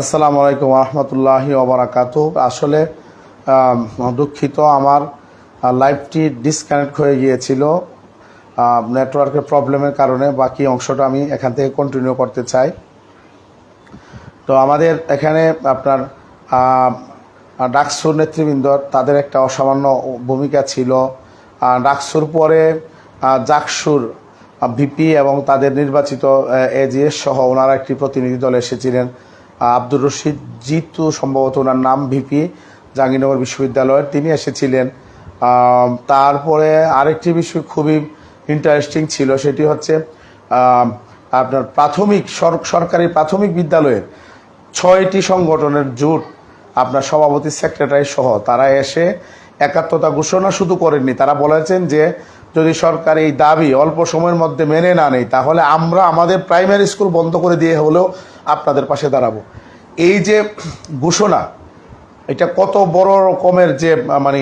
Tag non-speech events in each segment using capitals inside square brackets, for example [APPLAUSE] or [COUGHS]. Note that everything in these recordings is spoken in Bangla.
আসসালামু আলাইকুম রহমতুল্লাহি ওবরাকাত আসলে দুঃখিত, আমার লাইভটি ডিসকানেক্ট হয়ে গিয়েছিল। নেটওয়ার্কের প্রবলেমের কারণে বাকি অংশটা আমি এখান থেকে কন্টিনিউ করতে চাই। তো আমাদের এখানে আপনার ডাকসুর নেতৃবৃন্দ, তাদের একটা অসামান্য ভূমিকা ছিল। ডাকসুর পরে জাকসুর ভিপি এবং তাদের নির্বাচিত এজিএস সহ ওনারা একটি প্রতিনিধি দল এসেছিলেন। আব্দুর রশিদ জিতু, সম্ভবত ওনার নাম ভিপি, জাহাঙ্গীরনগর বিশ্ববিদ্যালয়ের। তিনি এসেছিলেন। তারপরে আরেকটি বিষয় খুবই ইন্টারেস্টিং ছিল, সেটি হচ্ছে আপনার প্রাথমিক সরকারি প্রাথমিক বিদ্যালয়ের ছয়টি সংগঠনের জোট আপনার সভাপতি সেক্রেটারি সহ, তারা এসে একাত্মতা ঘোষণা শুধু করেননি। তারা বলেছেন যে যদি সরকার এই দাবি অল্প সময়ের মধ্যে মেনে না নেয়, তাহলে আমরা আমাদের প্রাইমারি স্কুল বন্ধ করে দিয়ে হলেও আপনাদের পাশে দাঁড়াবো। এই যে ঘোষণা, এটা কত বড় রকমের যে মানে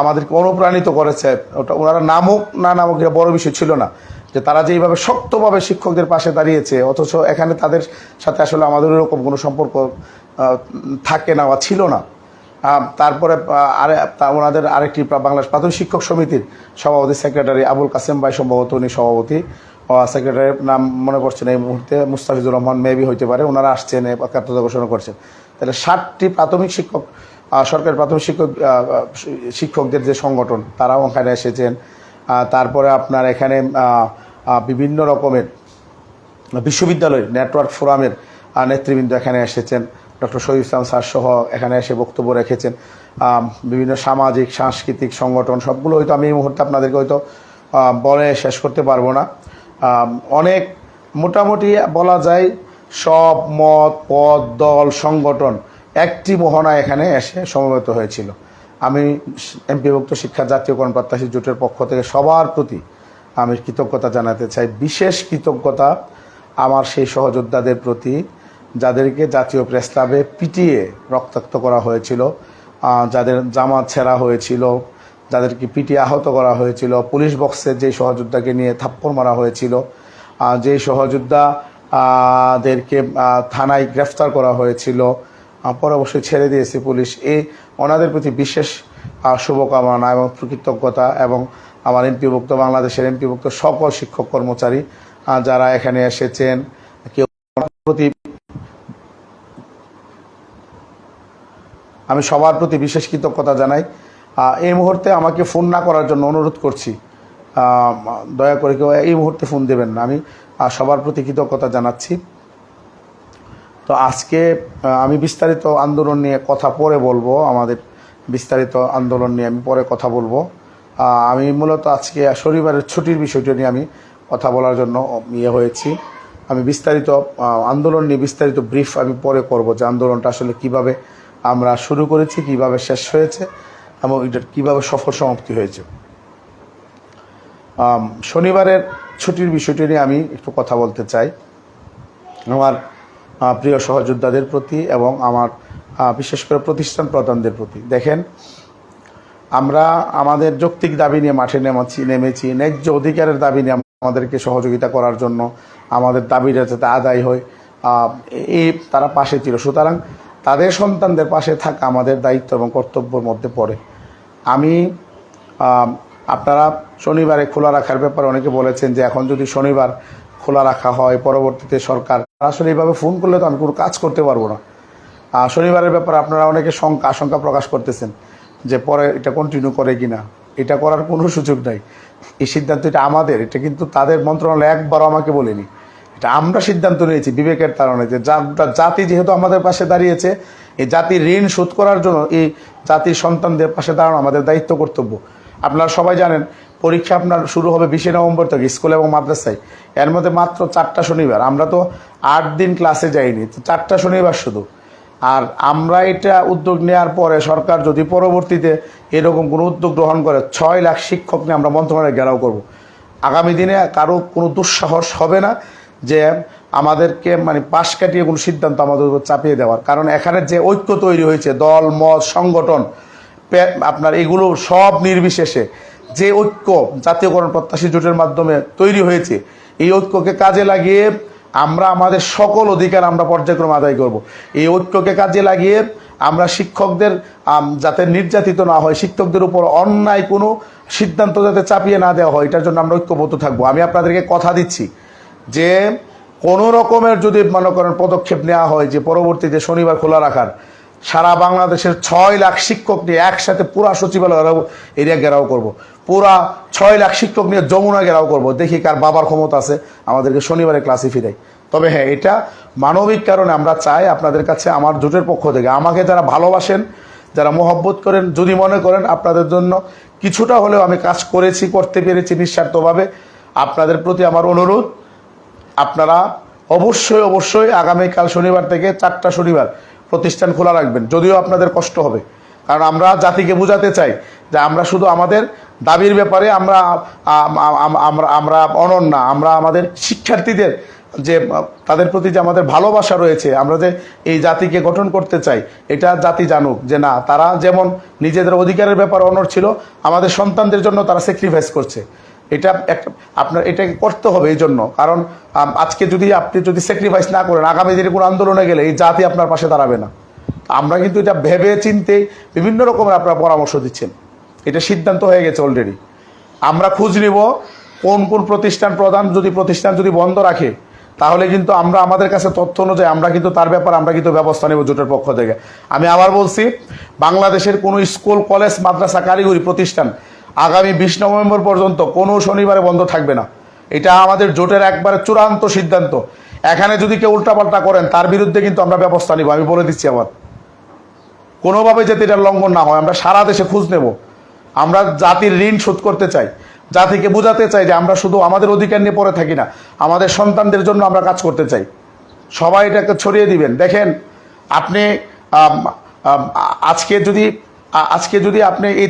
আমাদেরকে অনুপ্রাণিত করেছে, ওটা ওনারা নামক না নামক, এটা বড় বিষয় ছিল না। যে তারা যে এইভাবে শক্তভাবে শিক্ষকদের পাশে দাঁড়িয়েছে, অথচ এখানে তাদের সাথে আসলে আমাদের এরকম কোনো সম্পর্ক থাকে না বা ছিল না। তারপরে আরে ওনাদের আরেকটি বাংলাদেশ প্রাথমিক শিক্ষক সমিতির সভাপতি সেক্রেটারি আবুল কাসেম ভাই সম্ভবত উনি সভাপতি। সেক্রেটারির নাম মনে করছেন এই মুহূর্তে। মুস্তাফিজুর রহমান মেবি হইতে পারে। ওনারা আসছেন একাত্মতা ঘোষণা করছেন। তাহলে ষাটটি প্রাথমিক শিক্ষক সরকারি প্রাথমিক শিক্ষক শিক্ষকদের যে সংগঠন, তারাও ওখানে এসেছেন। তারপরে আপনার এখানে বিভিন্ন রকমের বিশ্ববিদ্যালয়ের নেটওয়ার্ক ফোরামের নেতৃবৃন্দ এখানে এসেছেন। ডক্টর শহীদ ইসলাম স্যার সহ এখানে এসে বক্তব্য রেখেছেন। বিভিন্ন সামাজিক, সাংস্কৃতিক সংগঠন, সবগুলো হয়তো আমি এই মুহূর্তে আপনাদেরকে হয়তো বলে শেষ করতে পারব না। অনেক মোটামুটি বলা যায় সব মত, পদ, দল, সংগঠন একটি মোহনা এখানে এসে সমবেত হয়েছিল। আমি এমপিভুক্ত শিক্ষা জাতীয়করণ প্রত্যাশী জোটের পক্ষ থেকে সবার প্রতি আমি কৃতজ্ঞতা জানাতে চাই। বিশেষ কৃতজ্ঞতা আমার সেই সহযোদ্ধাদের প্রতি। যাদেরকে জাতীয় প্রেস ক্লাবে পিটিয়ে রক্তাক্ত করা হয়েছিল যাদের জামা ছেঁড়া হয়েছিল, যাদেরকে পিটিয়ে আহত করা হয়েছিল, পুলিশ বক্সে যে সহযোদ্ধাকে নিয়ে থাপ্পড় মারা হয়েছিল যে সহযোদ্ধা দেরকে থানায় গ্রেফতার করা হয়েছিল পরে অবশ্যই ছেড়ে দিয়েছে পুলিশ। এই ওনাদের প্রতি বিশেষ শুভকামনা এবং কৃতজ্ঞতা এবং আমার এমপিভুক্ত, বাংলাদেশের এমপিভুক্ত সকল শিক্ষক কর্মচারী যারা এখানে এসেছেন, কেউ প্রতি আমি সবার প্রতি বিশেষ কৃতজ্ঞতা জানাই। এই মুহূর্তে আমাকে ফোন না করার জন্য অনুরোধ করছি। দয়া করে কেউ এই মুহূর্তে ফোন দেবেন না। আমি সবার প্রতি কৃতজ্ঞতা জানাচ্ছি। তো আজকে আমি বিস্তারিত আন্দোলন নিয়ে কথা পরে বলব। আমাদের বিস্তারিত আন্দোলন নিয়ে আমি পরে কথা বলব। আমি মূলত আজকে শনিবারের ছুটির বিষয়টি নিয়ে আমি কথা বলার জন্য ইয়ে হয়েছি। আমি বিস্তারিত আন্দোলন নিয়ে বিস্তারিত ব্রিফ আমি পরে করব যে আন্দোলনটা আসলে কীভাবে আমরা শুরু করেছি, কীভাবে শেষ হয়েছে এবং এটার কীভাবে সফল সমাপ্তি হয়েছে। শনিবারের ছুটির বিষয়টি নিয়ে আমি একটু কথা বলতে চাই। আমার প্রিয় সহযোদ্ধাদের প্রতি এবং আমার বিশেষ করে প্রতিষ্ঠান প্রধানদের প্রতি। দেখেন, আমরা আমাদের যৌক্তিক দাবি নিয়ে মাঠে নেমেছি নেমেছি, ন্যায্য অধিকারের দাবি নিয়ে আমাদেরকে সহযোগিতা করার জন্য আমাদের দাবিটা যাতে আদায় হয় এই তারা পাশে ছিল। সুতরাং তাদের সন্তানদের পাশে থাকা আমাদের দায়িত্ব এবং কর্তব্যের মধ্যে পড়ে। আমি আপনারা শনিবারে খোলা রাখার ব্যাপারে অনেকে বলেছেন যে এখন যদি শনিবার খোলা রাখা হয়, পরবর্তীতে সরকার আসলে এইভাবে ফোন করলে তো আমি কোনো কাজ করতে পারব না। শনিবারের ব্যাপারে আপনারা অনেকে শঙ্কা, আশঙ্কা প্রকাশ করতেছেন যে পরে এটা কন্টিনিউ করে কি না এটা করার কোনো সুযোগ নাই। এই সিদ্ধান্ত এটা আমাদের, এটা কিন্তু তাদের মন্ত্রণালয় একবারও আমাকে বলেনি। এটা আমরা সিদ্ধান্ত নিয়েছি, বিবেকের কারণে যে জাতি যেহেতু আমাদের পাশে দাঁড়িয়েছে, এই জাতির ঋণ শোধ করার জন্য এই জাতির সন্তানদের পাশে দাঁড়ানো আমাদের দায়িত্ব কর্তব্য। আপনারা সবাই জানেন, পরীক্ষা আপনার শুরু হবে বিশে নভেম্বর থেকে স্কুল এবং মাদ্রাসায়। এর মধ্যে মাত্র চারটা শনিবার। আমরা তো আট দিন ক্লাসে যাইনি, তো চারটা শনিবার শুধু। আর আমরা এটা উদ্যোগ নেওয়ার পরে সরকার যদি পরবর্তীতে এরকম কোনো উদ্যোগ গ্রহণ করে, ছয় লাখ শিক্ষক নিয়ে আমরা মন্ত্রণালয়ে ঘেরাও করব। আগামী দিনে কারও কোনো দুঃসাহস হবে না। যে আমাদেরকে মানে পাশ কাটিয়ে কোনো সিদ্ধান্ত আমাদের উপর চাপিয়ে দেওয়ার। কারণ এখানে যে ঐক্য তৈরি হয়েছে, দল, মত, সংগঠন আপনার এগুলো সব নির্বিশেষে যে ঐক্য জাতীয়করণ প্রত্যাশী জোটের মাধ্যমে তৈরি হয়েছে, এই ঐক্যকে কাজে লাগিয়ে আমরা আমাদের সকল অধিকার আমরা পর্যায়ক্রম আদায় করব। এই ঐক্যকে কাজে লাগিয়ে আমরা শিক্ষকদের যাতে নির্যাতিত না হয়, শিক্ষকদের উপর অন্যায় কোনো সিদ্ধান্ত যাতে চাপিয়ে না দেওয়া হয়, এটার জন্য আমরা ঐক্যবদ্ধ থাকব। আমি আপনাদেরকে কথা দিচ্ছি। যে কোনো রকমের যদি মনে করেন পদক্ষেপ নেওয়া হয় যে পরবর্তীতে শনিবার খোলা রাখার, সারা বাংলাদেশের ছয় লাখ শিক্ষক নিয়ে একসাথে পুরা সচিবালয় এরিয়া ঘেরাও করব। পুরা ছয় লাখ শিক্ষক নিয়ে যমুনা ঘেরাও করব। দেখি কার বাবার ক্ষমতা আছে, আমাদেরকে শনিবারে ক্লাসে ফিরাই। তবে হ্যাঁ এটা মানবিক কারণে আমরা চাই আপনাদের কাছে, আমার জোটের পক্ষ থেকে, আমাকে যারা ভালোবাসেন, যারা মোহব্বত করেন, যদি মনে করেন আপনাদের জন্য কিছুটা হলেও আমি কাজ করেছি, করতে পেরেছি নিঃস্বার্থভাবে, আপনাদের প্রতি আমার অনুরোধ। আপনারা অবশ্যই অবশ্যই আগামীকাল শনিবার থেকে চারটা শনিবার প্রতিষ্ঠান খোলা রাখবেন। যদিও আপনাদের কষ্ট হবে, কারণ আমরা জাতিকে বোঝাতে চাই যে আমরা শুধু আমাদের দাবির ব্যাপারে আমরা, আম- আম- আমরা আমরা না আমরা আমাদের শিক্ষার্থীদের যে, তাদের প্রতি যে আমাদের ভালোবাসা রয়েছে, আমরা যে এই জাতিকে গঠন করতে চাই, এটা জাতি জানুক যে না, তারা যেমন নিজেদের অধিকারের ব্যাপারে অনর ছিল, আমাদের সন্তানদের জন্য তারা স্যাক্রিফাইস করছে। এটা একটা আপনার এটাকে করতে হবে এই জন্য। কারণ আজকে যদি আপনি যদি স্যাক্রিফাইস না করেন, আগামী দিনে কোনো আন্দোলনে গেলে এই জাতি আপনার পাশে দাঁড়াবে না। আমরা কিন্তু এটা ভেবে চিনতে বিভিন্ন রকমের আপনারা পরামর্শ দিচ্ছেন। এটা সিদ্ধান্ত হয়ে গেছে অলরেডি আমরা খোঁজ নিব কোন কোন প্রতিষ্ঠান প্রধান যদি প্রতিষ্ঠান যদি বন্ধ রাখে, তাহলে কিন্তু আমরা আমাদের কাছে তথ্য অনুযায়ী আমরা কিন্তু তার ব্যাপারে আমরা কিন্তু ব্যবস্থা নেব জোটের পক্ষ থেকে। আমি আবার বলছি, বাংলাদেশের কোনো স্কুল, কলেজ, মাদ্রাসা, কারিগরি প্রতিষ্ঠান আগামী বিশ নভেম্বর পর্যন্ত কোনো শনিবারে বন্ধ থাকবে না। এটা আমাদের জোটের একবারে চূড়ান্ত সিদ্ধান্ত। এখানে যদি কেউ উল্টাপাল্টা করেন, তার বিরুদ্ধে কিন্তু আমরা ব্যবস্থা নিব, আমি বলে দিচ্ছি আবার। কোনোভাবে যাতে এটা লঙ্ঘন না হয়, আমরা সারা দেশে খোঁজ নেব। আমরা জাতির ঋণ শোধ করতে চাই। জাতিকে বোঝাতে চাই যে আমরা শুধু আমাদের অধিকার নিয়ে পড়ে থাকি না, আমাদের সন্তানদের জন্য আমরা কাজ করতে চাই। সবাই এটাকে ছড়িয়ে দিবেন। দেখেন, আপনি আজকে যদি আজকে যদি আপনি এই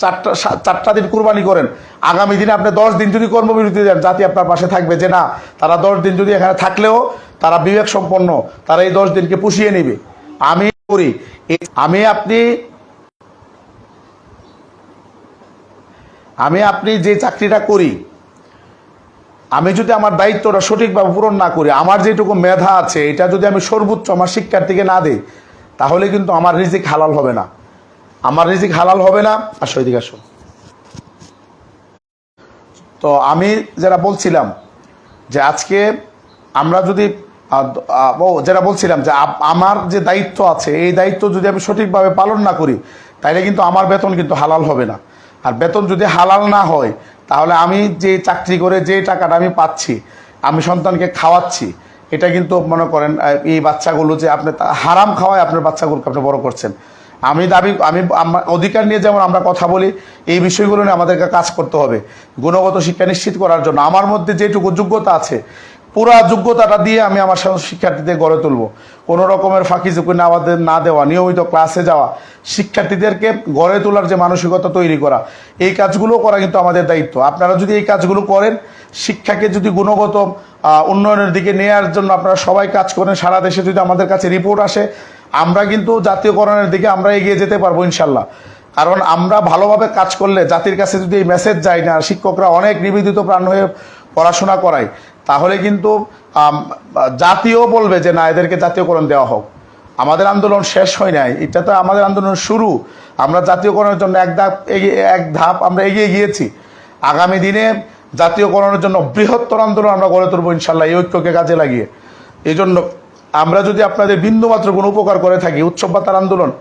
চারটা চারটা দিন কুরবানি করেন। আগামী দিনে আপনি দশ দিন যদি কর্মবিরতি দেন, জাতি আপনার পাশে থাকবে যে না, তারা দশ দিন যদি এখানে থাকলেও তারা বিবেক সম্পন্ন, তারা এই দশ দিনকে পুষিয়ে নিবে। আমি করি আমি আপনি আমি আপনি যে চাকরিটা করি, আমি যদি আমার দায়িত্বটা সঠিকভাবে পূরণ না করি, আমার যেটুকু মেধা আছে, এটা যদি আমি সর্বোচ্চ আমার শিক্ষার্থীকে না দিই, তাহলে কিন্তু আমার রিজিক হালাল হবে না। আমার রিজিক হালাল হবে না, আসো এদিকে আসো। তো আমি যেটা বলছিলাম যে আজকে আমরা যদি ও, যেটা বলছিলাম যে আমার যে দায়িত্ব আছে, এই দায়িত্ব যদি আমি সঠিকভাবে পালন না করি তাহলে কিন্তু আমার বেতন কিন্তু হালাল হবে না। আর বেতন যদি হালাল না হয়, তাহলে আমি যে চাকরি করে যে টাকাটা আমি পাচ্ছি, আমি সন্তানকে খাওয়াচ্ছি, এটা কিন্তু মনে করেন এই বাচ্চাগুলো যে আপনি হারাম খাওয়ায় আপনার বাচ্চাগুলোকে আপনি বড় করছেন। আমি দাবি, আমি অধিকার নিয়ে যেমন আমরা কথা বলি, এই বিষয়গুলো নিয়ে আমাদেরকে কাজ করতে হবে। গুণগত শিক্ষা নিশ্চিত করার জন্য। আমার মধ্যে যেটুকু যোগ্যতা আছে, পুরা যোগ্যতাটা দিয়ে আমি আমার শিক্ষার্থীদের গড়ে তুলব। কোনো রকমের ফাঁকি ঝুঁকি না না দেওয়া, নিয়মিত ক্লাসে যাওয়া, শিক্ষার্থীদেরকে গড়ে তোলার যে মানসিকতা তৈরি করা, এই কাজগুলো করা কিন্তু আমাদের দায়িত্ব। আপনারা যদি এই কাজগুলো করেন, শিক্ষাকে যদি গুণগত উন্নয়নের দিকে নেওয়ার জন্য আপনারা সবাই কাজ করেন, সারা দেশে যদি আমাদের কাছে রিপোর্ট আসে আমরা কিন্তু জাতীয়করণের দিকে আমরা এগিয়ে যেতে পারব ইনশাল্লাহ। কারণ আমরা ভালোভাবে কাজ করলে, জাতির কাছে যদি এই মেসেজ যায় না, শিক্ষকরা অনেক নিবেদিত প্রাণ হয়ে পড়াশোনা করায়, তাহলে কিন্তু জাতীয় বলবে যে না, এদেরকে জাতীয়করণ দেওয়া হোক। আমাদের আন্দোলন শেষ হয় নাই, এটা তো আমাদের আন্দোলন শুরু। আমরা জাতীয়করণের জন্য এক ধাপ এগিয়ে, এক ধাপ আমরা এগিয়ে গিয়েছি। আগামী দিনে জাতীয়করণের জন্য বৃহত্তর আন্দোলন আমরা গড়ে তুলবো ইনশাল্লাহ, এই ঐক্যকে কাজে লাগিয়ে। এই জন্য আমরা যদি আপনাদের বিন্দুমাত্র কোনো উপকার করে থাকি, উৎসব ভাতার আন্দোলন,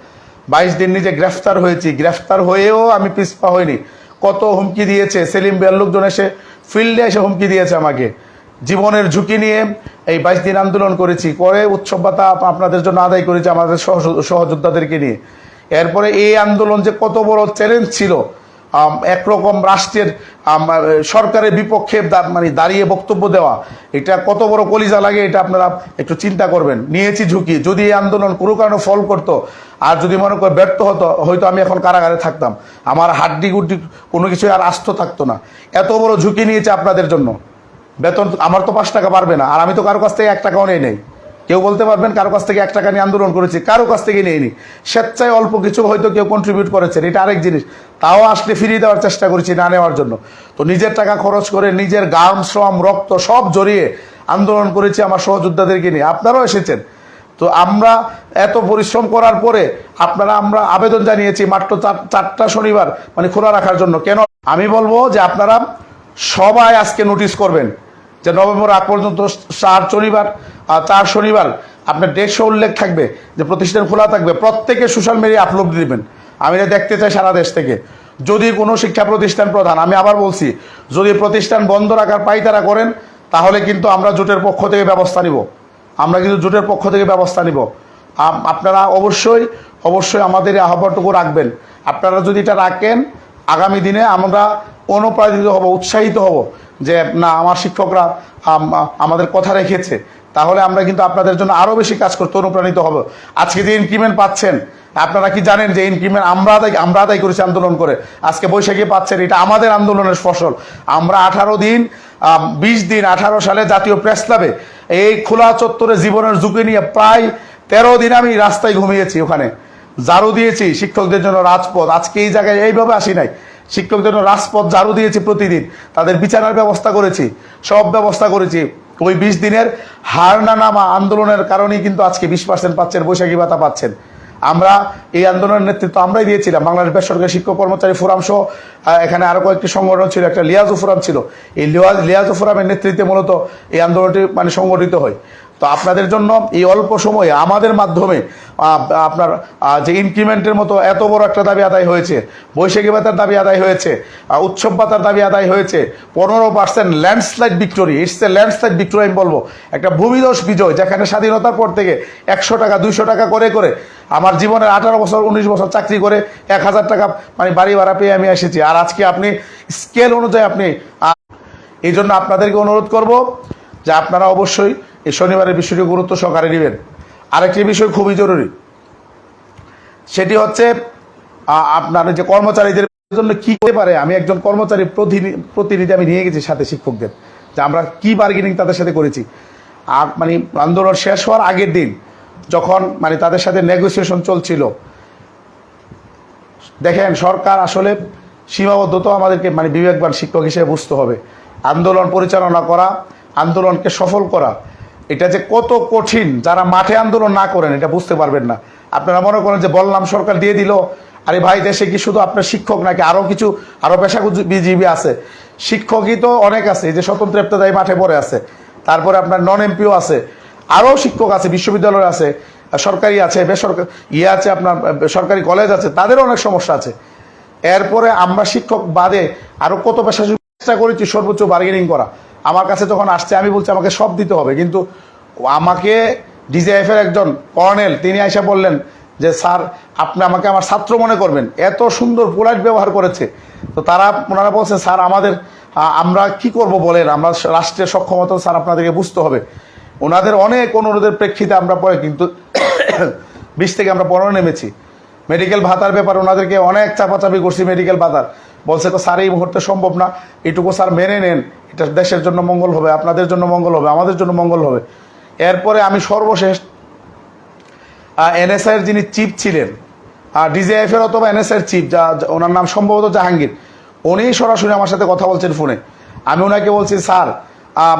বাইশ দিন নিজে গ্রেফতার হয়েছি, গ্রেফতার হয়েও আমি পিছপা হইনি। কত হুমকি দিয়েছে, সেলিম বিয়ার লোকজন এসে, ফিল্ডে এসে হুমকি দিয়েছে আমাকে। জীবনের ঝুঁকি নিয়ে এই বাইশ দিন আন্দোলন করেছি করে উৎসব ভাতা আপনাদের জন্য আদায় করেছি আমাদের সহ- সহযোদ্ধাদেরকে নিয়ে। এরপরে এই আন্দোলন যে কত বড় চ্যালেঞ্জ ছিল একরকম রাষ্ট্রের আম, আহ, সরকারের বিপক্ষে মানে দাঁড়িয়ে বক্তব্য দেওয়া এটা কত বড় কলিজা লাগে এটা আপনারা একটু চিন্তা করবেন। নিয়েছি ঝুঁকি যদি এই আন্দোলন কোনো কারণে ফল করতো আর যদি মনে করে ব্যর্থ হতো হয়তো আমি এখন কারাগারে থাকতাম। আমার হাড্ডি গুড্ডি কোনো কিছু আর আস্ত থাকতো না। এত বড় ঝুঁকি নিয়েছে আপনাদের জন্য। বেতন আমার তো পাঁচ টাকা পারবে না আর আমি তো কারও কাছ থেকে এক টাকাও নেই নেই। কেউ বলতে পারবেন, কারও কাছ থেকে এক টাকা নিয়ে আন্দোলন করেছি, কারও কাছ থেকে নেইনি। স্বেচ্ছায় অল্প কিছু হয়তো কেউ কন্ট্রিবিউট করেছেন, এটা আরেক জিনিস। তাও আসলে ফিরিয়ে দেওয়ার চেষ্টা করেছি না নেওয়ার জন্য। তো নিজের টাকা খরচ করে নিজের গাম শ্রম, রক্ত সব জড়িয়ে আন্দোলন করেছি আমার সহযোদ্ধাদেরকে নিয়ে। আপনারাও এসেছেন। তো আমরা এত পরিশ্রম করার পরে আপনারা, আমরা আবেদন জানিয়েছি মাত্র চার- চারটা শনিবার মানে খোলা রাখার জন্য। কেন? আমি বলব যে আপনারা সবাই আজকে নোটিশ করবেন। যে নভেম্বর আগ পর্যন্ত চার শনিবার আর চার শনিবার আপনার ডেটসহ উল্লেখ থাকবে যে প্রতিষ্ঠান খোলা থাকবে। প্রত্যেকে সোশ্যাল মিডিয়া আপলোড দিবেন। আমি এটা দেখতে চাই সারা দেশ থেকে। যদি কোনো শিক্ষা প্রতিষ্ঠান প্রধান, আমি আবার বলছি, যদি প্রতিষ্ঠান বন্ধ রাখার পাইতারা করেন, তাহলে কিন্তু আমরা জোটের পক্ষ থেকে ব্যবস্থা নিব। আমরা কিন্তু জোটের পক্ষ থেকে ব্যবস্থা নিব। আপনারা অবশ্যই অবশ্যই আমাদের এই আহ্বানটুকু রাখবেন। আপনারা যদি এটা রাখেন, আগামী দিনে আমরা অনুপ্রাণিত হব, উৎসাহিত হব। যে, না, আমার শিক্ষকরা আমাদের কথা রেখেছে। তাহলে আমরা কিন্তু আপনাদের জন্য আরও বেশি কাজ করতে অনুপ্রাণিত হব। আজকে যে ইনক্রিমেন্ট পাচ্ছেন, আপনারা কি জানেন যে ইনক্রিমেন্ট আমরা আদায় আমরা আদায় করেছি আন্দোলন করে? আজকে বৈশাখী পাচ্ছেন, এটা আমাদের আন্দোলনের ফসল। আমরা আঠারো দিন বিশ দিন, আঠারো সালে জাতীয় প্রেস ক্লাবে এই খোলা চত্বরে জীবনের ঝুঁকি নিয়ে প্রায় তেরো দিন আমি রাস্তায় ঘুমিয়েছি ওখানে। জারু দিয়েছি শিক্ষকদের জন্য রাজপথ। আজকে এই জায়গায় এইভাবে আসি নাই। শিক্ষকদের জন্য রাজপথ ঝাড়ু দিয়েছি প্রতিদিন। তাদের বিচারের ব্যবস্থা করেছি। সব ব্যবস্থা করেছি। ওই বিশ দিনের হার না নামা আন্দোলনের কারণেই কিন্তু আজকে বিশ পার্সেন্ট পাচ্ছেন, বৈশাখী ভাতা পাচ্ছেন। আমরা এই আন্দোলনের নেতৃত্ব আমরাই দিয়েছিলাম। বাংলাদেশ বেসরকারি শিক্ষক কর্মচারী ফোরাম সহ এখানে আরও কয়েকটি সংগঠন ছিল। একটা লিয়াজু ফোরাম ছিল। এই লিয়াজু ফোরামের নেতৃত্বে মূলত এই আন্দোলনটি মানে সংগঠিত হয়। তো আপনাদের জন্য এই অল্প সময়ে আমাদের মাধ্যমে আপনার যে ইনক্রিমেন্টের মতো এত বড় একটা দাবি আদায় হয়েছে, বৈশাখী ভাতার দাবি আদায় হয়েছে উৎসব ভাতার দাবি আদায় হয়েছে, পনেরো percent landslide victory it's a landslide victory আমি বলব। একটা ভূমিদোষ বিজয়, যেখানে স্বাধীনতার পর থেকে একশো টাকা, দুইশো টাকা করে করে আমার জীবনের আঠারো বছর, উনিশ বছর চাকরি করে এক হাজার টাকা মানে বাড়ি ভাড়া পেয়ে আমি এসেছি। আর আজকে আপনি স্কেল অনুযায়ী আপনি এই জন্য আপনাদেরকে অনুরোধ করব যে আপনারা অবশ্যই এই শনিবারের বিষয়টি গুরুত্ব সহকারে নেবেন। আরেকটি বিষয় খুবই জরুরি। সেটি হচ্ছে আপনার যে কর্মচারীদের জন্য কি করতে পারে, আমি একজন কর্মচারী প্রতিনি- প্রতিনিধি আমি নিয়ে গেছি সাথে শিক্ষকদের। যে আমরা কি বার্গেনিং তাদের সাথে করেছি। আর মানে আন্দোলন শেষ হওয়ার আগের দিন যখন মানে তাদের সাথে নেগোসিয়েশন চলছিল, দেখেন সরকার আসলে সীমাবদ্ধতা আমাদেরকে মানে বিবেকবান শিক্ষক হিসেবে বুঝতে হবে। আন্দোলন পরিচালনা করা, আন্দোলনকে সফল করা এটা যে কত কঠিন যারা মাঠে আন্দোলন না করেন, এটা বুঝতে পারবেন না। আপনারা মনে করেন যে বললাম, সরকার দিয়ে দিল, আরে ভাই, দেশে কি শুধু আপনার শিক্ষক নাকি আরও কিছু আরও পেশাজীবী আছে? শিক্ষকই তো অনেক আছে যে স্বতন্ত্র ইফতেদায়ী মাঠে পড়ে আছে। তারপরে আপনার নন এমপিও আছে আরও শিক্ষক আছে, বিশ্ববিদ্যালয় আছে, সরকারি আছে, বেসরকারি ইয়ে আছে আপনার, সরকারি কলেজ আছে, তাদেরও অনেক সমস্যা আছে। এরপরে আমরা শিক্ষক বাদে আরও কত পেশা চেষ্টা করেছি সর্বোচ্চ বার্গেনিং করা। আমার কাছে যখন আসছে, আমি বলছি, আমাকে সব দিতে হবে। কিন্তু আমাকে ডিজিএফ এর একজন কর্নেল, তিনি আইসা বললেন যে, স্যার, আপনি আমাকে আমার ছাত্র মনে করবেন। এত সুন্দর পোলাইট ব্যবহার করেছে। তো তারা, ওনারা বলছেন, স্যার, আমাদের আমরা কি করব বলেন? আমরা রাষ্ট্রের সক্ষমতা, স্যার, আপনাদেরকে বুঝতে হবে। ওনাদের অনেক অনুরোধের প্রেক্ষিতে আমরা পরে কিন্তু [COUGHS] বিশ থেকে আমরা পনেরো নেমেছি। মেডিকেল ভাতার ব্যাপারে ওনাদেরকে অনেক চাপাচাপি করছি মেডিকেল ভাতার। বলছে তো, স্যার, এই মুহূর্তে সম্ভব না। এটুকু স্যার মেনে নেন। এটা দেশের জন্য মঙ্গল হবে, আপনাদের জন্য মঙ্গল হবে, আমাদের জন্য মঙ্গল হবে। এরপরে আমি সর্বশেষ এনএসআইয়ের যিনি চিফ ছিলেন আর ডিজিএফ এর অথবা এনএসআইয়ের চিফ যা- ওনার নাম সম্ভবত জাহাঙ্গীর, উনি সরাসরি আমার সাথে কথা বলছেন ফোনে। আমি ওনাকে বলছি, স্যার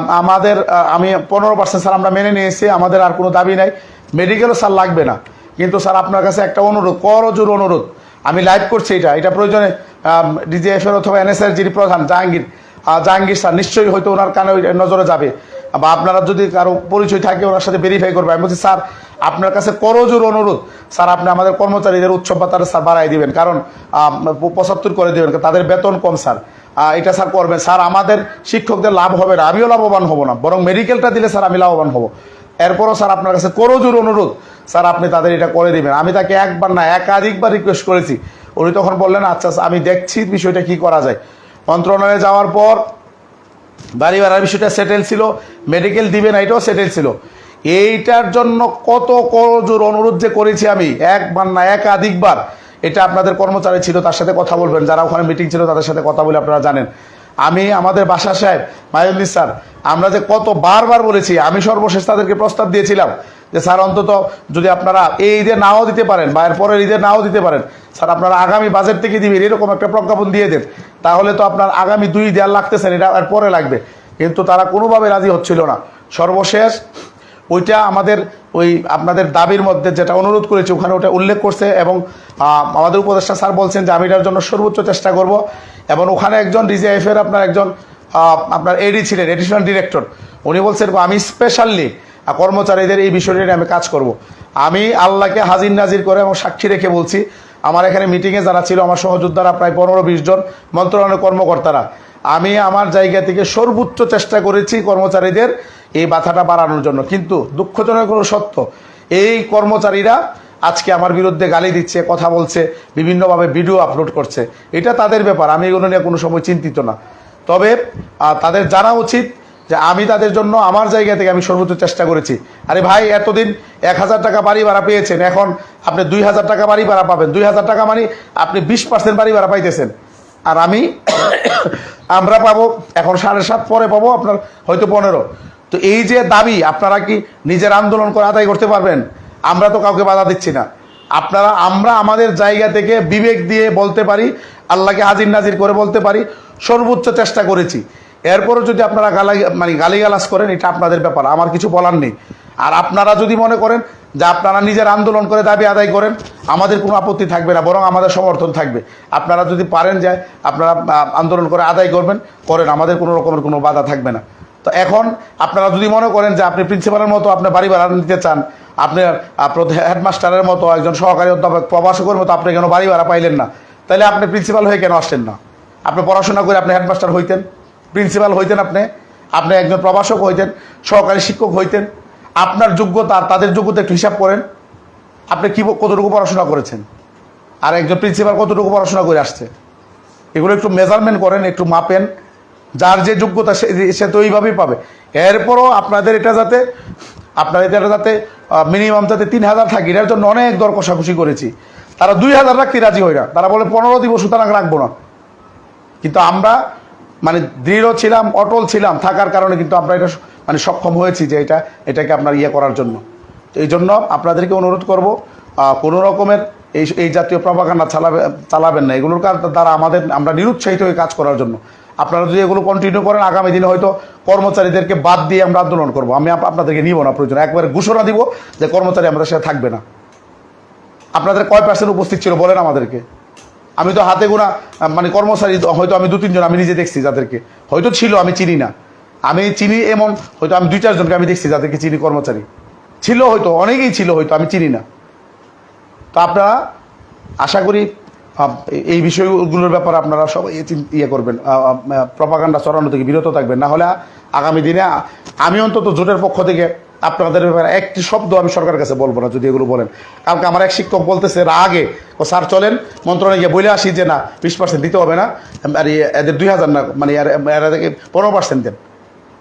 আমাদের আমি পনেরো পার্সেন্ট স্যার আমরা মেনে নিয়েছি, আমাদের আর কোনো দাবি নাই। মেডিকেলও স্যার লাগবে না। কিন্তু স্যার, আপনার কাছে একটা অনুরোধ করজোর অনুরোধ। আমি লাইভ করছি এটা এটা প্রয়োজনে ডিজিএফ এর অথবা এনএসআইয়ের যিনি প্রধান, জাহাঙ্গীর জাহাঙ্গীর স্যার, নিশ্চয়ই হয়তো ওনার কানে নজরে যাবে। বা আপনারা যদি কারও পরিচয় থাকে, ওনার সাথে ভেরিফাই করবে। আমি বলছি, স্যার, আপনার কাছে করজোর অনুরোধ। স্যার, আপনি আমাদের কর্মচারীদের উৎসব ভাতাটা স্যার বাড়াই দিবেন। কারণ পঁচাত্তর করে দিবেন তাদের বেতন কম, স্যার। এটা স্যার করবেন। স্যার, আমাদের শিক্ষকদের লাভ হবে না। আমিও লাভবান হব না। বরং মেডিকেলটা দিলে, স্যার, আমি লাভবান হব। এরপরও স্যার আপনার কাছে করজোর অনুরোধ। স্যার, আপনি তাদের এটা করে দিবেন। আমি তাকে একবার না, একাধিকবার রিকোয়েস্ট করেছি। উনি তখন বললেন আচ্ছা আমি দেখছি বিষয়টা কি করা যায়। মন্ত্রণালয়ে যাওয়ার পর বাড়ি ভাড়ার বিষয়টা সেটেল ছিল। মেডিকেল দিবে না, এটাও সেটেল ছিল। এইটার জন্য কত করজোর অনুরোধ যে করেছি আমি, একবার না, একাধিকবার, এটা আপনাদের কর্মচারী ছিল, তার সাথে কথা বলবেন। যারা ওখানে মিটিং ছিল, তাদের সাথে কথা বলে আপনারা জানেন। আমি আমাদের বাসা সাহেব মায়ুদ্দিন স্যার, আমরা যে কত বারবার বলেছি, আমি সর্বশেষ তাদেরকে প্রস্তাব দিয়েছিলাম যে, স্যার, অন্তত যদি আপনারা এই ঈদে নাও দিতে পারেন বা এরপরের ঈদে নাও দিতে পারেন, স্যার, আপনারা আগামী বাজেট থেকে দিবেন, এরকম একটা প্রজ্ঞাপন দিয়ে দেন। তাহলে তো আপনার আগামী দুই দেড় লাগতেছেন এটা এরপরে লাগবে। কিন্তু তারা কোনোভাবে রাজি হচ্ছিল না। সর্বশেষ ওইটা আমাদের ওই আপনাদের দাবির মধ্যে যেটা অনুরোধ করেছি, ওখানে ওটা উল্লেখ করছে এবং আমাদের উপদেষ্টা স্যার বলছেন যে আমি এটার জন্য সর্বোচ্চ চেষ্টা করব এবং ওখানে একজন ডিজিএফের আপনার একজন আপনার এডি ছিলেন এডিশনাল ডিরেক্টর উনি বলছেন, আমি স্পেশালি কর্মচারীদের এই বিষয়টি নিয়ে আমি কাজ করব। আমি আল্লাহকে হাজির নাজির করে এবং সাক্ষী রেখে বলছি, আমার এখানে মিটিংয়ে যারা ছিল, আমার সহযোদ্ধারা প্রায় পনেরো বিশ জন মন্ত্রণালয়ের কর্মকর্তারা। আমি আমার জায়গা থেকে সর্বোচ্চ চেষ্টা করেছি কর্মচারীদের এই বাধাটা বাড়ানোর জন্য। কিন্তু দুঃখজনক হলো সত্য, এই কর্মচারীরা আজকে আমার বিরুদ্ধে গালি দিচ্ছে, কথা বলছে, বিভিন্নভাবে ভিডিও আপলোড করছে। এটা তাদের ব্যাপার, আমি এগুলো নিয়ে কোনো সময় চিন্তিত না। তবে তাদের জানা উচিত যে আমি তাদের জন্য আমার জায়গা থেকে আমি সর্বোচ্চ চেষ্টা করেছি। আরে ভাই, এতদিন এক হাজার টাকা বাড়ি ভাড়া পেয়েছেন, এখন আপনি দুই হাজার টাকা বাড়ি ভাড়া পাবেন। দুই হাজার টাকা মানে আপনি বিশ পার্সেন্ট বাড়ি ভাড়া পাইতেছেন। আর আমি, [COUGHS] আমরা পাবো, এখন সাড়ে সাত পরে পাবো আপনার হয়তো পনেরো। তো এই যে দাবি, আপনারা কি নিজের আন্দোলন করে আদায় করতে পারবেন? আমরা তো কাউকে বাধা দিচ্ছি না। আপনারা, আমরা আমাদের জায়গা থেকে বিবেক দিয়ে বলতে পারি, আল্লাহকে হাজির নাজির করে বলতে পারি, সর্বোচ্চ চেষ্টা করেছি। এরপরও যদি আপনারা গালাই মানে গালিগালাজ করেন, এটা আপনাদের ব্যাপার, আমার কিছু বলার নেই। আর আপনারা যদি মনে করেন যে আপনারা নিজের আন্দোলন করে দাবি আদায় করেন, আমাদের কোনো আপত্তি থাকবে না, বরং আমাদের সমর্থন থাকবে। আপনারা যদি পারেন যে আপনারা আন্দোলন করে আদায় করবেন, করেন, আমাদের কোনো রকমের কোনো বাধা থাকবে না। তো এখন আপনারা যদি মনে করেন যে আপনি প্রিন্সিপালের মতো আপনি বাড়ি ভাড়া নিতে চান, আপনি হেডমাস্টারের মতো একজন সহকারী অধ্যাপক, প্রভাষকের মতো আপনি কেন বাড়ি ভাড়া পাইলেন না? তাহলে আপনি প্রিন্সিপাল হয়ে কেন আসছেন না? আপনি পড়াশোনা করে আপনি হেডমাস্টার হইতেন প্রিন্সিপাল হইতেন আপনি আপনি একজন প্রভাষক হইতেন, সহকারী শিক্ষক হইতেন, আপনার যোগ্যতা তাদের যোগ্যতা একটু হিসাব করেন, আপনি কি কতটুকু পড়াশোনা করেছেন? আর একজন প্রিন্সিপাল কতটুকু পড়াশোনা করে আসছে? এগুলো একটু মেজারমেন্ট করেন, একটু মাপেন যার যে যোগ্যতা সে তো ওইভাবেই পাবে। এরপরও আপনাদের এটা যাতে আপনাদের এটা যাতে মিনিমাম যাতে তিন হাজার থাকে, এটার জন্য অনেক দর কষাকষি করেছি। তারা দুই হাজার রাখতে রাজি হয় না। তারা বলে পনেরো দিব সুতরাং রাখব না। কিন্তু আমরা মানে দৃঢ় ছিলাম, অটল ছিলাম, থাকার কারণে কিন্তু আমরা এটা মানে সক্ষম হয়েছি যে এটা এটাকে আপনার ইয়ে করার জন্য। এই জন্য আপনাদেরকে অনুরোধ করব কোনো রকমের এই এই জাতীয় প্রভাকান্ডা চালাবে চালাবেন না। এগুলোর দ্বারা আমাদের আমরা নিরুৎসাহিত হয়ে কাজ করার জন্য। আপনারা যদি এগুলো কন্টিনিউ করেন, আগামী দিনে হয়তো কর্মচারীদেরকে বাদ দিয়ে আমরা আন্দোলন করব। আমি আপনাদেরকে নিব না প্রয়োজন। একবারে ঘোষণা দিব যে কর্মচারী আমাদের সাথে থাকবে না। আপনাদের কয় পার্সেন্ট উপস্থিত ছিল বলেন আমাদেরকে। আমি তো হাতে গোনা মানে কর্মচারী হয়তো আমি দু তিনজন আমি নিজে দেখছি যাদেরকে। হয়তো ছিল, আমি চিনি না। আমি চিনি এমন, হয়তো আমি দুই চারজনকে আমি দেখছি যাদেরকে চিনি কর্মচারী। ছিল হয়তো, অনেকেই ছিল হয়তো, আমি চিনি না। তো আপনারা আশা করি এই- বিষয়গুলোর ব্যাপারে আপনারা সবাই চিন- ইয়ে করবেন প্রপাগান্ডা চড়ানো থেকে বিরত থাকবেন। না হলে আগামী দিনে আমি অন্তত জোটের পক্ষ থেকে আপনাদের ব্যাপারে একটি শব্দ আমি সরকারের কাছে বলব না, যদি এগুলো বলেন। কালকে আমার এক শিক্ষক বলতেছে এর আগে, ও স্যার চলেন। মন্ত্রণালয়ে গিয়ে বলে আসি যে, না, বিশ পার্সেন্ট দিতে হবে না আর এ- এদের দুই হাজার না মানে এর- এর পনেরো পার্সেন্ট দেন।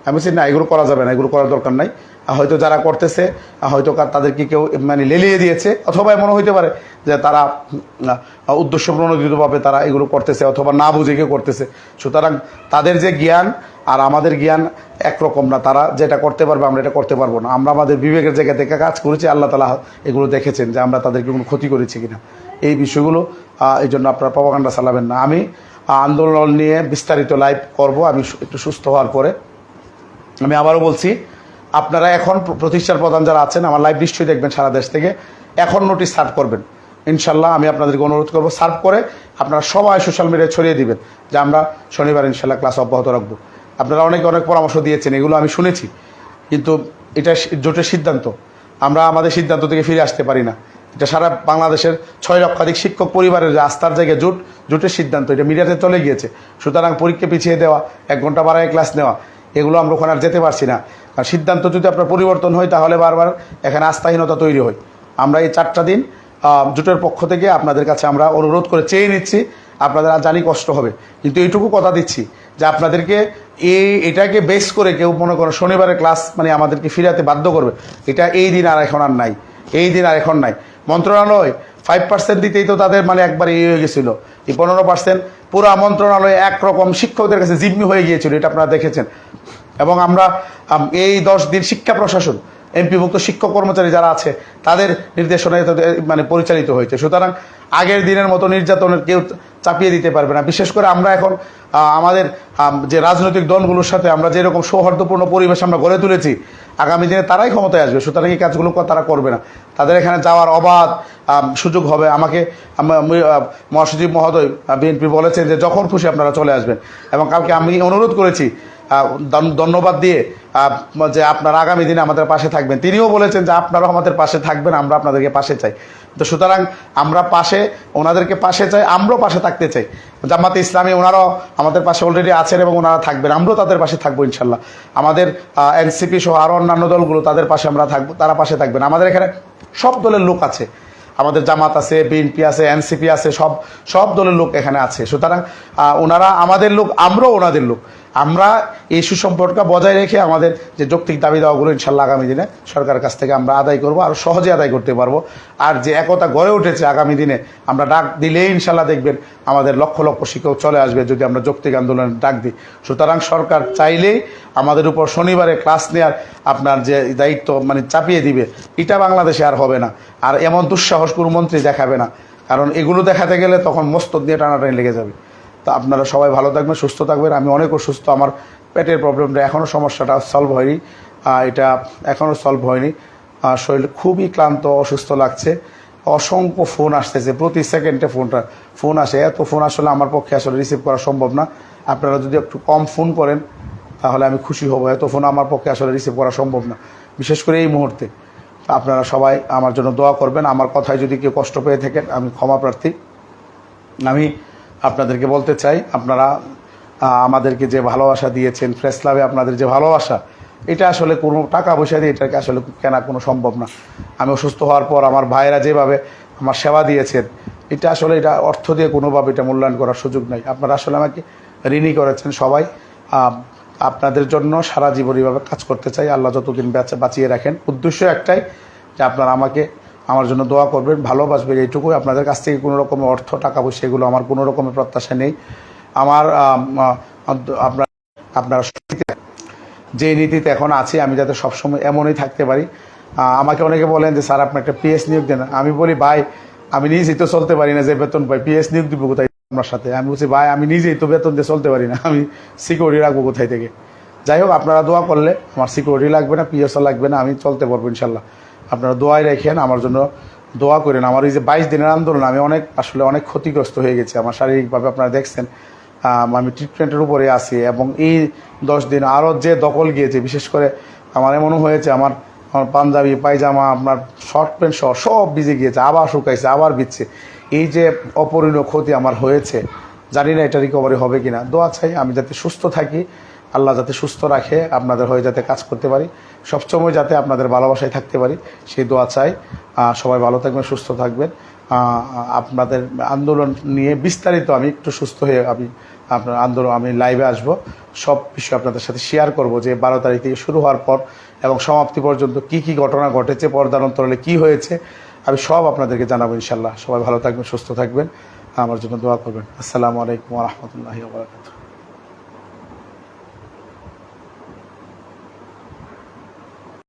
আমি বলছি, না, এগুলো করা যাবে না, এগুলো করার দরকার নাই। হয়তো যারা করতেছে হয়তো তাদেরকে কেউ মানে লেলিয়ে দিয়েছে, অথবা এমন হইতে পারে যে তারা উদ্দেশ্য প্রণোদিতভাবে তারা এগুলো করতেছে অথবা না বুঝে কেউ করতেছে। সুতরাং তাদের যে জ্ঞান আর আমাদের জ্ঞান একরকম না। তারা যেটা করতে পারবে, আমরা এটা করতে পারব না। আমরা আমাদের বিবেকের জায়গা থেকে কাজ করেছি, আল্লাহ তালা এগুলো দেখেছেন যে আমরা তাদেরকে কোনো ক্ষতি করেছি কিনা। এই বিষয়গুলো এই জন্য আপনারা প্রপাগান্ডা চালাবেন না। আমি আন্দোলন নিয়ে বিস্তারিত লাইভ করব। আমি একটু সুস্থ হওয়ার পরে। আমি আবারও বলছি আপনারা এখন প্রতিষ্ঠার প্রধান যারা আছেন, আমার লাইভ নিশ্চয়ই দেখবেন সারা দেশ থেকে। এখন নোটিশ সার্ভ করবেন। ইনশাল্লাহ আমি আপনাদেরকে অনুরোধ করব সার্ভ করে আপনারা সবাই সোশ্যাল মিডিয়ায় ছড়িয়ে দিবেন, যে আমরা শনিবার ইনশাল্লাহ ক্লাস অব্যাহত রাখব। আপনারা অনেকে, অনেক পরামর্শ দিয়েছেন, এগুলো আমি শুনেছি। কিন্তু এটা জোটের সিদ্ধান্ত। আমরা আমাদের সিদ্ধান্ত থেকে ফিরে আসতে পারি না। এটা সারা বাংলাদেশের ছয় লক্ষাধিক শিক্ষক পরিবারের যে আস্থার জায়গায় জোট, জোটের সিদ্ধান্ত, এটা মিডিয়াতে চলে গিয়েছে। সুতরাং পরীক্ষা পিছিয়ে দেওয়া, এক ঘণ্টা বাড়ায় ক্লাস নেওয়া, এগুলো আমরা ওখানে আর যেতে পারছি না। আর সিদ্ধান্ত যদি আপনার পরিবর্তন হয়, তাহলে বারবার এখানে আস্থাহীনতা তৈরি হয়। আমরা এই চারটা দিন জোটের পক্ষ থেকে আপনাদের কাছে আমরা অনুরোধ করে চেয়ে নিচ্ছি, আপনাদের আর জানি কষ্ট হবে। কিন্তু এইটুকু কথা দিচ্ছি, যে আপনাদেরকে এই, এটাকে বেস করে কেউ মনে করো শনিবারের ক্লাস মানে আমাদেরকে ফিরাতে বাধ্য করবে, এটা এই দিন আর এখন আর নাই। এই দিন আর এখন নাই। মন্ত্রণালয় ফাইভ পার্সেন্ট দিতেই তো তাদের মানে একবার ইয়ে হয়ে গেছিল। এই পনেরো পার্সেন্ট পুরা মন্ত্রণালয় একরকম শিক্ষকদের কাছে জিম্মি হয়ে গিয়েছিল, এটা আপনারা দেখেছেন। এবং আমরা এই দশ দিন শিক্ষা প্রশাসন এমপিভুক্ত শিক্ষক কর্মচারী যারা আছে তাদের নির্দেশনায় মানে পরিচালিত হয়েছে। সুতরাং আগের দিনের মতো নির্যাতনের কেউ চাপিয়ে দিতে পারবে না। বিশেষ করে আমরা এখন আমাদের যে রাজনৈতিক দলগুলোর সাথে আমরা যেরকম সৌহার্দ্যপূর্ণ পরিবেশ আমরা গড়ে তুলেছি আগামী দিনে তারাই ক্ষমতায় আসবে। সুতরাং এই কাজগুলো তারা করবে না। তাদের এখানে যাওয়ার অবাধ সুযোগ হবে। আমাকে আম- আমি, মহাসচিব মহোদয় বিএনপি বলেছেন যে যখন খুশি আপনারা চলে আসবেন। এবং কালকে আমি অনুরোধ করেছি ধন্যবাদ দিয়ে যে আপনারা আগামী দিনে আমাদের পাশে থাকবেন। তিনিও বলেছেন যে আপনারাও আমাদের পাশে থাকবেন, আমরা আপনাদেরকে পাশে চাই। তো সুতরাং আমরা পাশে, ওনাদেরকে পাশে চাই, আমরাও পাশে থাকতে চাই। জামাতে ইসলামী, ওনারাও আমাদের পাশে অলরেডি আছেন এবং ওনারা থাকবেন, আমরাও তাদের পাশে থাকব ইনশাল্লাহ। আমাদের এনসিপি সহ আরও অন্যান্য দলগুলো তাদের পাশে আমরা থাকব, তারা পাশে থাকবেন। আমাদের এখানে সব দলের লোক আছে। আমাদের জামাত আছে বিএনপি আছে এনসিপি আছে, সব সব দলের লোক এখানে আছে। সুতরাং ওনারা আমাদের লোক, আমরাও ওনাদের লোক। আমরা এই সুসম্পর্ক বজায় রেখে আমাদের যে যৌক্তিক দাবি দেওয়াগুলো ইনশাল্লাহ আগামী দিনে সরকারের কাছ থেকে আমরা আদায় করব, আর সহজে আদায় করতে পারব। আর যে একতা গড়ে উঠেছে আগামী দিনে, আমরা ডাক দিলেই ইনশাল্লাহ দেখবেন আমাদের লক্ষ লক্ষ শিক্ষক চলে আসবে যদি আমরা যৌক্তিক আন্দোলনের ডাক দিই। সুতরাং সরকার চাইলেই আমাদের উপর শনিবারে ক্লাস নেওয়ার আপনার যে দায়িত্ব মানে চাপিয়ে দিবে, এটা বাংলাদেশে আর হবে না। আর এমন দুঃসাহস কোনো মন্ত্রী দেখাবে না। কারণ এগুলো দেখাতে গেলে তখন মস্তক দিয়ে টানাটানি লেগে যাবে। তো আপনারা সবাই ভালো থাকবেন, সুস্থ থাকবেন। আমি অনেক অসুস্থ, আমার পেটের প্রবলেমটা এখনও সমস্যাটা সলভ হয়নি। এটা এখনও সলভ হয়নি। শরীর খুবই ক্লান্ত, অসুস্থ লাগছে। অসংখ্য ফোন আসতেছে, প্রতি সেকেন্ডে ফোনটা, ফোন আসে। এত ফোন আসলে আমার পক্ষে আসলে রিসিভ করা সম্ভব না। আপনারা যদি একটু কম ফোন করেন, তাহলে আমি খুশি হব। এত ফোন আমার পক্ষে আসলে রিসিভ করা সম্ভব না। বিশেষ করে এই মুহূর্তে। আপনারা সবাই আমার জন্য দোয়া করবেন। আমার কথায় যদি কেউ কষ্ট পেয়ে থাকেন, আমি ক্ষমা প্রার্থী। আমি আপনাদেরকে বলতে চাই, আপনারা আমাদেরকে যে ভালোবাসা দিয়েছেন প্রেস ক্লাবে আপনাদের যে ভালোবাসা, এটা আসলে কোনো টাকা পয়সা দিয়ে এটাকে আসলে কেনা কোনো সম্ভব না। আমি অসুস্থ হওয়ার পর আমার ভাইয়েরা যেভাবে আমার সেবা দিয়েছেন, এটা আসলে এটা অর্থ দিয়ে কোনোভাবে এটা মূল্যায়ন করার সুযোগ নাই। আপনারা আসলে আমাকে ঋণী করেছেন সবাই। আপনাদের জন্য সারা জীবন এইভাবে কাজ করতে চাই। আল্লাহ যতদিন বেঁচে- বাঁচিয়ে রাখেন। উদ্দেশ্য একটাই যে আপনারা আমাকে আমার জন্য দোয়া করবেন ভালোবাসবেন এইটুকুই। আপনাদের কাছ থেকে কোনো রকমের অর্থ, টাকা পয়সা, এগুলো আমার কোনো রকমের প্রত্যাশা নেই। আমার আপনার আপনার যে নীতিতে এখন আছি, আমি যাতে সবসময় এমনই থাকতে পারি। আমাকে অনেকে বলেন যে, স্যার, আপনি একটা পিএস নিয়োগ দেন। আমি বলি, ভাই, আমি নিজেই তো চলতে পারি না যে বেতন পাই। পিএস নিয়োগ দিব কোথায় আপনার সাথে? আমি বলছি, ভাই, আমি নিজেই তো বেতন দিয়ে চলতে পারি না। আমি সিকিউরিটি রাখব কোথায় থেকে? যাই হোক, আপনারা দোয়া করলে আমার সিকিউরিটি লাগবে না পিএসও লাগবে না, আমি চলতে পারব ইনশাল্লাহ। আপনারা দোয়াই রেখেন, আমার জন্য দোয়া করেন। আমার এই যে বাইশ দিনের আন্দোলন, আমি অনেক আসলে অনেক ক্ষতিগ্রস্ত হয়ে গেছি। আমার শারীরিকভাবে আপনারা দেখছেন, আমি ট্রিটমেন্টের উপরে আছি এবং এই দশ দিন আরও যে দখল গিয়েছে, বিশেষ করে আমার এমনও হয়েছে, আমার আমার পাঞ্জাবি, পায়জামা, আপনার শর্ট প্যান্ট সহ সব ভিজে গিয়েছে, আবার শুকাইছে, আবার বিচ্ছে এই যে অপরিণীয় ক্ষতি আমার হয়েছে, জানি না এটা রিকভারি হবে কিনা। দোয়া চাই আমি যাতে সুস্থ থাকি আল্লাহ যাতে সুস্থ রাখে, আপনাদের হয়ে যাতে কাজ করতে পারি। সবসময় যাতে আপনাদের ভালোবাসায় থাকতে পারি, সেই দোয়া চাই। সবাই ভালো থাকবেন, সুস্থ থাকবেন। আপনাদের আন্দোলন নিয়ে বিস্তারিত আমি একটু সুস্থ হয়ে আমি আপনার আন্দোলন, আমি লাইভে আসব। সব বিষয় আপনাদের সাথে শেয়ার করব যে বারো তারিখ থেকে শুরু হওয়ার পর এবং সমাপ্তি পর্যন্ত কি কি ঘটনা ঘটেছে, পর্দার অন্তরালে কি হয়েছে, আমি সব আপনাদেরকে জানাব ইনশাল্লাহ সবাই ভালো থাকবেন, সুস্থ থাকবেন। আমার জন্য দোয়া করবেন। আসসালামু আলাইকুম রহমতুল্লাহি